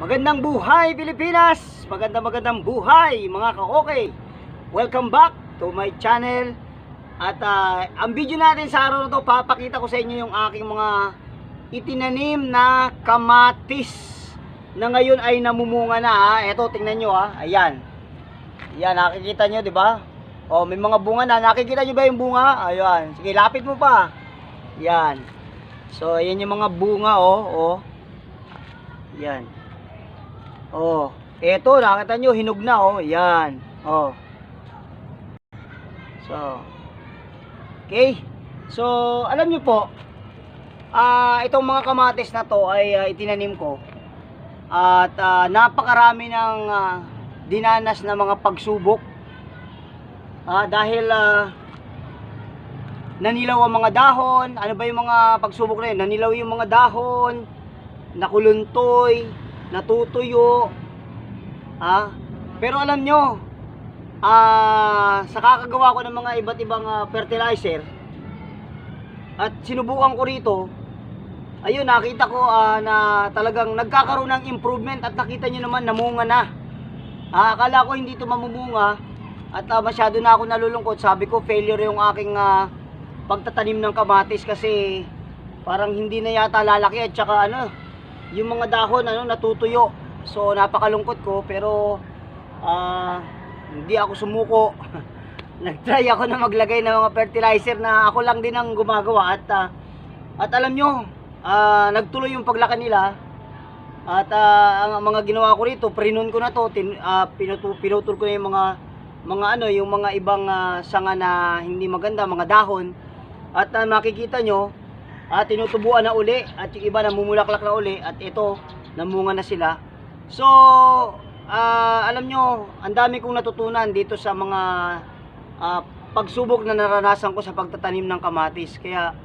Magandang buhay Pilipinas! Magandang magandang buhay mga ka-okay! Welcome back to my channel. At ah, ang video natin sa araw na to, papakita ko sa inyo yung aking mga itinanim na kamatis na ngayon ay namumunga na ha. Eto, tingnan nyo ha. Ayan. Ayan, nakikita nyo, ba? Oh, may mga bunga na. Nakikita nyo ba yung bunga? Ayan. Sige, lapit mo pa. Yan. So, ayan yung mga bunga, oh. Oh. Yan. Oh. Eto, nakita nyo, hinog na, oh. Yan. Oh. So. Okay. So, alam nyo po, ah itong mga kamatis na to ay ah, itinanim ko. At ah, napakarami ng ah, dinanas na mga pagsubok. Ah, dahil ah, nanilaw ang mga dahon. Ano ba yung mga pagsubok na yun? Nanilaw yung mga dahon, nakuluntoy, natutuyo. Ha? Pero alam nyo, ah, sa kakagawa ko ng mga iba't ibang ah, fertilizer, at sinubukan ko rito, ayun, nakita ko ah, na talagang nagkakaroon ng improvement at nakita nyo naman, namunga na. Ah, akala ko hindi ito mamumunga at ah, masyado na ako nalulungkot. Sabi ko, failure yung aking ah, pagtatanim ng kamatis kasi parang hindi na yata lalaki at saka ano, yung mga dahon ano natutuyo. So napakalungkot ko pero ah, hindi ako sumuko. Nag-try ako na maglagay ng mga fertilizer na ako lang din ang gumagawa at ah, at alam nyo, ah, nagtuloy yung paglaki nila. At ah, ang mga ginawa ko rito, prinon ko na to, tin, ah, pinutu, pinutol ko na yung mga mga ano, yung mga ibang ah, sanga na hindi maganda, mga dahon. At ah, makikita nyo, at tinutubuan na uli at yung iba namumulaklak na uli at ito namunga na sila. So, ah, alam nyo, ang dami kong natutunan dito sa mga ah, pagsubok na naranasan ko sa pagtatanim ng kamatis. Kaya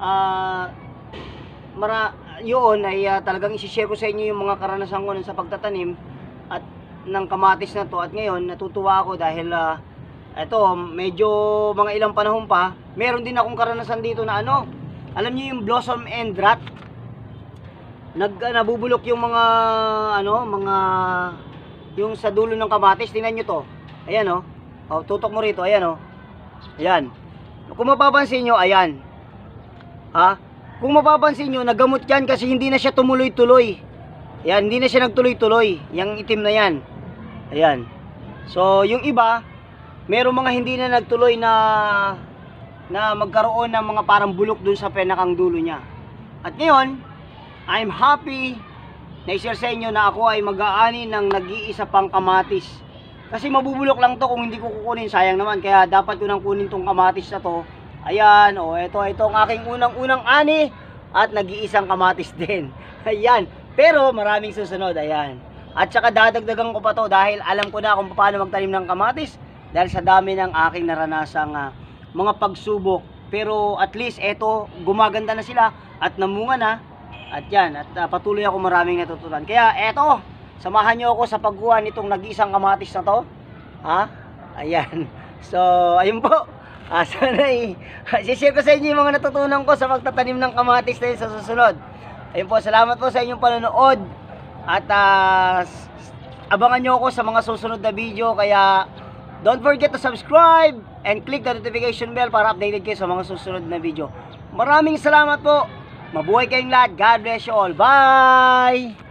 ah, mara yun ay ah, talagang i-share ko sa inyo yung mga karanasan ko sa pagtatanim at ng kamatis na to at ngayon natutuwa ako dahil ah, eto medyo mga ilang panahon pa meron din akong karanasan dito na ano alam niyo yung blossom and rot? Nag ah, nabubulok yung mga ano mga yung sa dulo ng kamatis. Tingnan niyo to. Ayan oh. Oh tutok mo rito. Ayan oh. Ayan. Kung mapapansin niyo ayan. Ha? Kung mapapansin nyo, nagamot yan kasi hindi na siya tumuloy-tuloy. Yan, hindi na siya nagtuloy-tuloy. Yung itim na yan. Ayan. So, yung iba, merong mga hindi na nagtuloy na na magkaroon ng mga parang bulok dun sa penakang dulo niya. At ngayon, I'm happy na i-share sa inyo na ako ay mag-aani ng nag-iisa pang kamatis. Kasi mabubulok lang to kung hindi ko kukunin, sayang naman. Kaya dapat ko nang kunin tong kamatis na to Ayan, oh, ito, ito ang aking unang-unang ani at nag-iisang kamatis din. Ayan. Pero maraming susunod, ayan. At saka dadagdagan ko pa to dahil alam ko na kung paano magtanim ng kamatis dahil sa dami ng aking naranasang ah, mga pagsubok. Pero at least ito, gumaganda na sila at namunga na. At yan, at ah, patuloy ako maraming natutunan. Kaya eto, samahan nyo ako sa pagkuha nitong nag-iisang kamatis na to. Ha? Ayan. So, ayun po. Ah, sana eh, share ko sa inyo yung mga natutunan ko sa pagtatanim ng kamatis na sa susunod. Ayun po, salamat po sa inyong panonood. At s- abangan nyo ako sa mga susunod na video. Kaya, don't forget to subscribe and click the notification bell para updated kayo sa mga susunod na video. Maraming salamat po. Mabuhay kayong lahat. God bless you all. Bye!